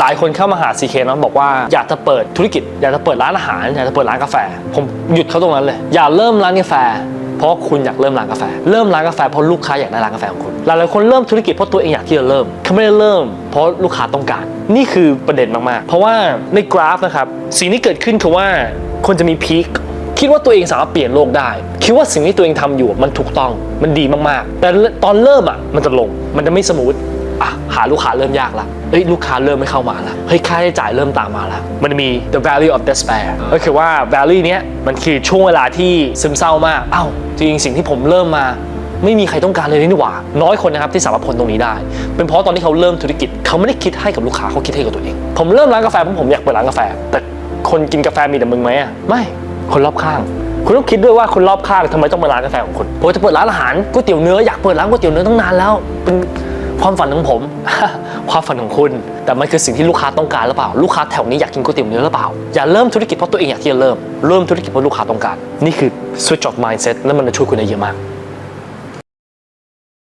หลายคนเข้ามาหา CK นะบอกว่าอยากจะเปิดธุรกิจ อยากจะเปิดร้านอาหาร อยากจะเปิดร้านกาแฟ ผมหยุดเขาตรงนั้นเลย อย่าเริ่มร้านกาแฟ เพราะคุณอยากเริ่มร้านกาแฟ เริ่มร้านกาแฟเพราะลูกค้าอยากได้ร้านกาแฟของคุณ หลายๆคนเริ่มธุรกิจเพราะตัวเองอยากที่จะเริ่มเขาไม่ได้เริ่ม เพราะลูกค้าต้องการ นี่คือประเด็นมากๆ เพราะว่าในกราฟนะครับสิ่งที่เกิดขึ้นคือว่าคนจะมีพีคคิดว่าตัวเองสามารถเปลี่ยนโลกได้ คิดว่าสิ่งที่ตัวเองทำอยู่มันถูกต้องมันดีมากๆ แต่ตอนเริ่มอะมันจะลงมันจะไม่สมูท อะหาลูกค้าเริ่มยากละเฮ้ยลูกค้าเริ่มไม่เข้ามาละเฮ้ยค่าใช้จ่ายเริ่มตามมาละมันมี the value of despair ก็คือว่า value เนี้ยมันคือช่วงเวลาที่ซึมเศร้ามากอ้าวจริงสิ่งที่ผมเริ่มมาไม่มีใครต้องการเลยนี่หว่า น้อยคนนะครับที่สามารถพ้นตรงนี้ได้ เป็นเพราะตอนที่เขาเริ่มธุรกิจเขาไม่ได้คิดให้กับลูกค้าเขาคิดให้กับตัวเอง ผมเริ่มร้านกาแฟเพราะผมอยากเปิดร้านกาแฟ แต่คนกินกาแฟมีแต่มึงไหมอะไม่คนรอบข้าง คุณต้องคิดด้วยว่าคนรอบข้างทำไมต้องมาร้านกาแฟของคุณผมจะเปิดร้านอาหารก๋วยเตี๋ยวเนื้ออยากเปิดร้านก๋วยเตี๋ยวเนื้อตั้งนานแล้วเป็น ความฝันของผม ความฝันของคุณ แต่มันคือสิ่งที่ลูกค้าต้องการหรือเปล่า ลูกค้าแถวนี้อยากกินก๋วยเตี๋ยวเนื้อหรือเปล่า อย่าเริ่มธุรกิจเพราะตัวเองอยากที่จะเริ่ม เริ่มธุรกิจเพราะลูกค้าต้องการ นี่คือ switch of mindset แล้วมันจะช่วยคุณได้เยอะมาก